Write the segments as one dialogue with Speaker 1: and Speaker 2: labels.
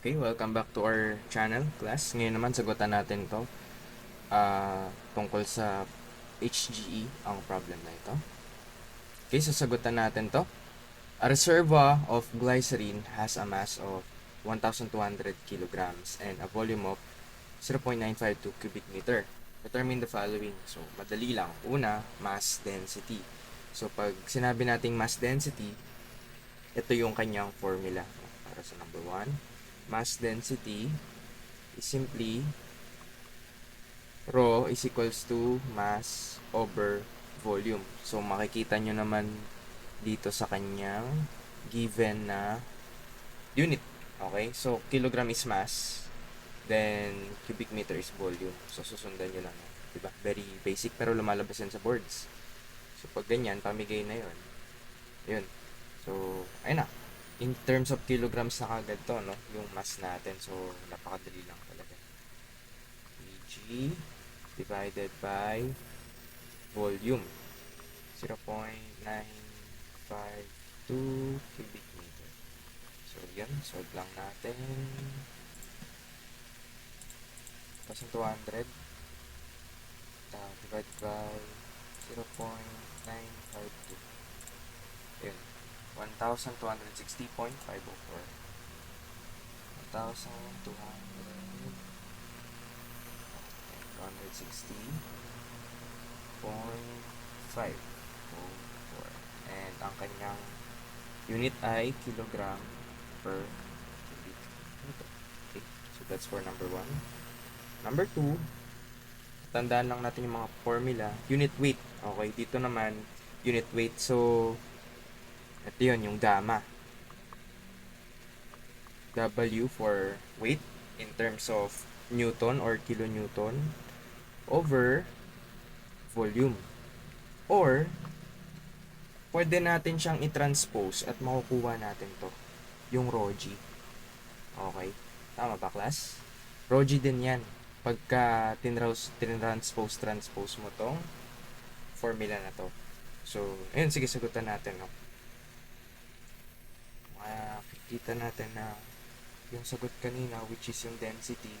Speaker 1: Okay, welcome back to our channel, class. Ngayon naman, sagutan natin to ah, tungkol sa HGE, ang problem na ito. Okay, so sagutan natin to. A reservoir of glycerin has a mass of 1,200 kilograms and a volume of 0.952 cubic meter. Determine the following. So, madali lang. Una, mass density. So, pag sinabi nating mass density, ito yung kanyang formula para sa number 1 mass density is simply rho is equals to mass over volume. So makikita nyo naman dito sa kanyang given na unit. Okay? So kilogram is mass, then cubic meter is volume. So susundan nyo lang. Diba? Very basic pero lumalabas yan sa boards. So pag ganyan, pamigay na yon Yun. So, ayun na in terms of kilograms na kagad to, no? Yung mass natin. So, napakadali lang talaga. Vg divided by volume. 0.952 cubic meter. So, yan. Solve lang natin. 1,200 uh, divided by 0.952. Yun. 1,260.504. 1,260.504. And ang kanyang unit ay kilogram per cubic. Okay, so that's for number 1. Number 2, tandaan lang natin yung mga formula. Unit weight. Okay, dito naman, unit weight. So, ito yun, yung gamma. W for weight in terms of Newton or kilonewton over volume. Or, pwede natin siyang i-transpose at makukuha natin to. Yung rho g. Okay? Tama ba, class? Rho g din yan. Pagka tinraus- tinranspose, transpose mo tong formula na to. So, ayun, sige, sagutan natin, no? Makikita natin na yung sagot kanina which is yung density.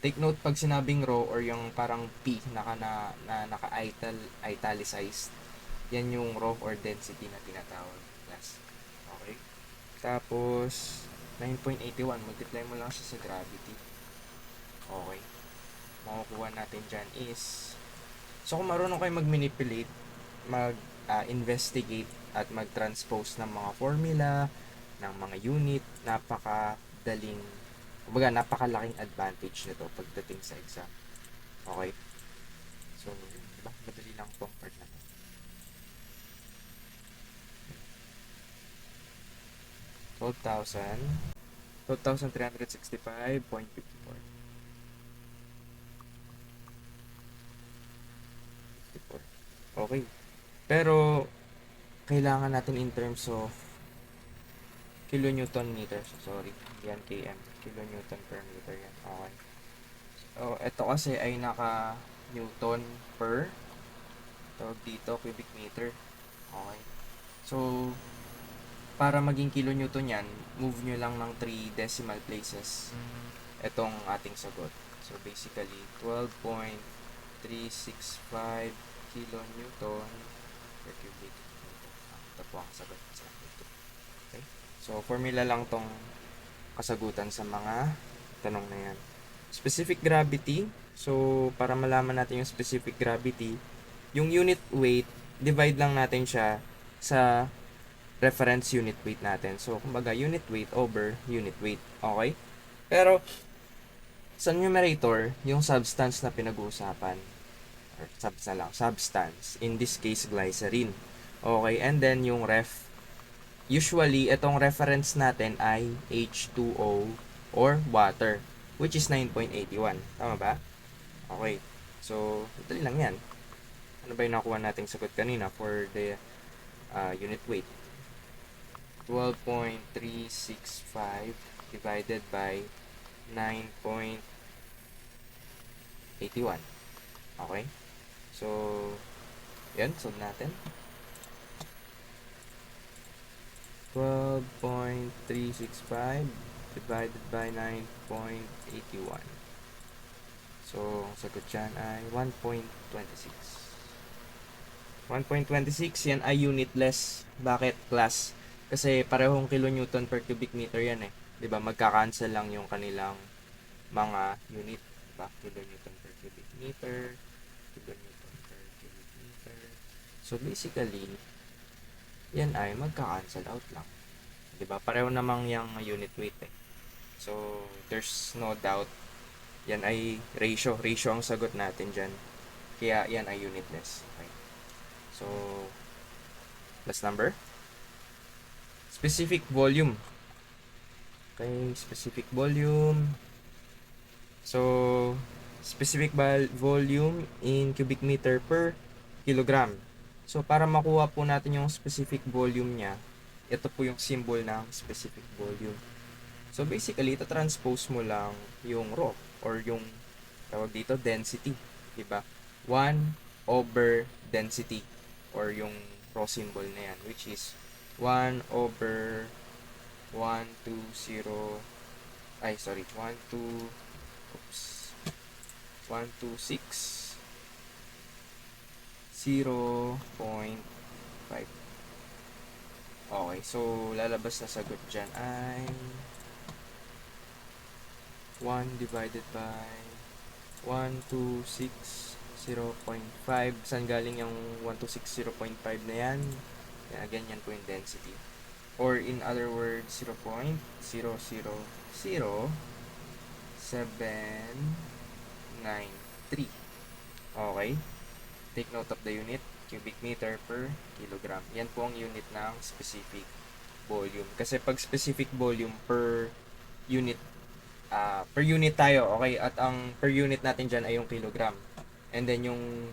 Speaker 1: Take note pag sinabing rho or yung parang P naka na, na naka ital italicized yan yung rho or density na tinatawag. Class okay. Tapos 9.81 multiply mo lang siya sa gravity. Okay. Makukuha natin dyan is so kung marunong kayo mag-manipulate mag ah, investigate at mag-transpose ng mga formula ng mga unit, napakadaling, kumbaga napakalaking advantage nito pagdating sa exam. Okay? So, diba? Madali lang tong part na to. Twelve thousand. Twelve. Okay. Pero, kailangan natin in terms of kilonewton meter. So, sorry. Yan km. Kilonewton per meter yan. Okay. So, ito kasi ay naka newton per tawag dito, cubic meter. Okay. So, para maging kilonewton yan, move nyo lang ng 3 decimal places itong ating sagot. So, basically, 12.365 kilonewton per cubic meter. Ah, Ito po ang sagot sa? So, formula lang tong kasagutan sa mga tanong na yan. Specific gravity. So, para malaman natin yung specific gravity, yung unit weight, divide lang natin siya sa reference unit weight natin. So, kumbaga, unit weight over unit weight. Okay? Pero, sa numerator, yung substance na pinag-uusapan, or substance lang, substance, in this case, glycerin. Okay? And then, yung ref, usually, itong reference natin ay H2O or water, which is 9.81. Tama ba? Okay. So, dali lang yan. Ano ba yung nakuha nating sagot kanina for the uh, unit weight? 12.365 divided by 9.81. Okay? So, yan, solve natin. 12.365 divided by 9.81. So, ang sagot dyan ay 1.26. 1.26, yan ay unitless. Bakit class? Kasi parehong kilonewton per cubic meter yan eh. ba Magka-cancel lang yung kanilang mga unit. Diba? Kilonewton per cubic meter, kilonewton per cubic meter. So, basically, yan ay magka-cancel out lang. ba Pareho namang yung unit weight eh. So, there's no doubt yan ay ratio. Ratio ang sagot natin dyan. Kaya yan ay unitless. Okay. So, last number. Specific volume. Okay, specific volume. So, specific volume in cubic meter per kilogram. So, para makuha po natin yung specific volume niya, ito po yung symbol ng specific volume. So, basically, ito transpose mo lang yung raw or yung tawag dito, density. Diba? 1 over density or yung raw symbol na yan, which is 1 over 1, 2, 0, ay, sorry, 1, 2, oops, 1, 2, 6, 0.5. Okay, so lalabas na sagot dyan ay 1 divided by 1, 2, 6, 0.5. Saan galing yung 1, 2, 6, 0.5 na yan? Yan, again, yan po yung density. Or in other words, 0.0000793. Okay? Take note of the unit, cubic meter per kilogram. Yan po ang unit ng specific volume. Kasi pag specific volume per unit ah, per unit tayo, okay? At ang per unit natin dyan ay yung kilogram. And then yung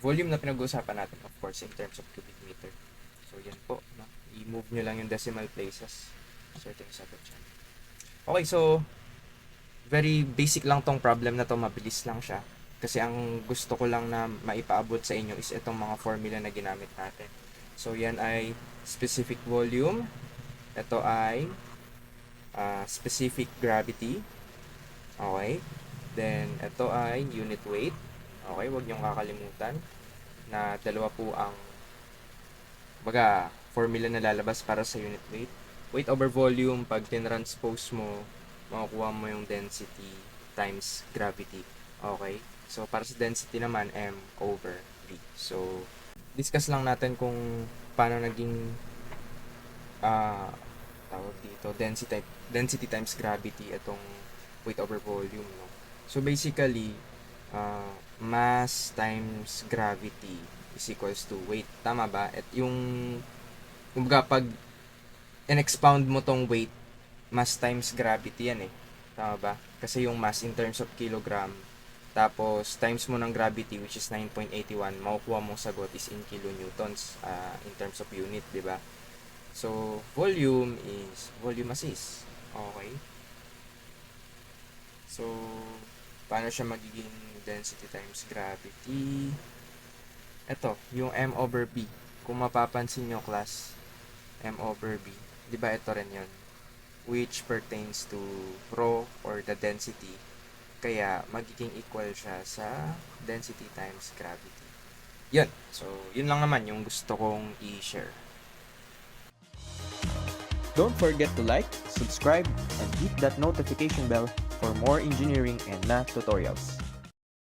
Speaker 1: volume na pinag-uusapan natin, of course, in terms of cubic meter. So, yan po. No? I-move nyo lang yung decimal places. Yung sagot dyan. Okay, so, very basic lang tong problem na to. Mabilis lang siya. Kasi ang gusto ko lang na maipaabot sa inyo is itong mga formula na ginamit natin. So, yan ay specific volume. Ito ay uh, specific gravity. Okay. Then, ito ay unit weight. Okay, huwag niyong kakalimutan na dalawa po ang baga, formula na lalabas para sa unit weight. Weight over volume, pag tinranspose mo, makukuha mo yung density times gravity. Okay? So, para sa density naman, M over V. So, discuss lang natin kung paano naging ah tawag dito, density, density times gravity itong weight over volume. No? So, basically, uh, mass times gravity is equals to weight. Tama ba? At yung, kumbaga, pag in-expound mo tong weight, mass times gravity yan eh. Tama ba? Kasi yung mass in terms of kilogram, tapos times mo ng gravity which is 9.81, makukuha mong sagot is in kilonewtons uh, in terms of unit, di ba? So, volume is volume assist. Okay? So, paano siya magiging density times gravity? Ito, yung M over B. Kung mapapansin nyo class, M over B. Di ba ito rin yun? Which pertains to rho or the density. Kaya, magiging equal siya sa density times gravity. Yun. So, yun lang naman yung gusto kong i-share.
Speaker 2: Don't forget to like, subscribe, and hit that notification bell for more engineering and math tutorials.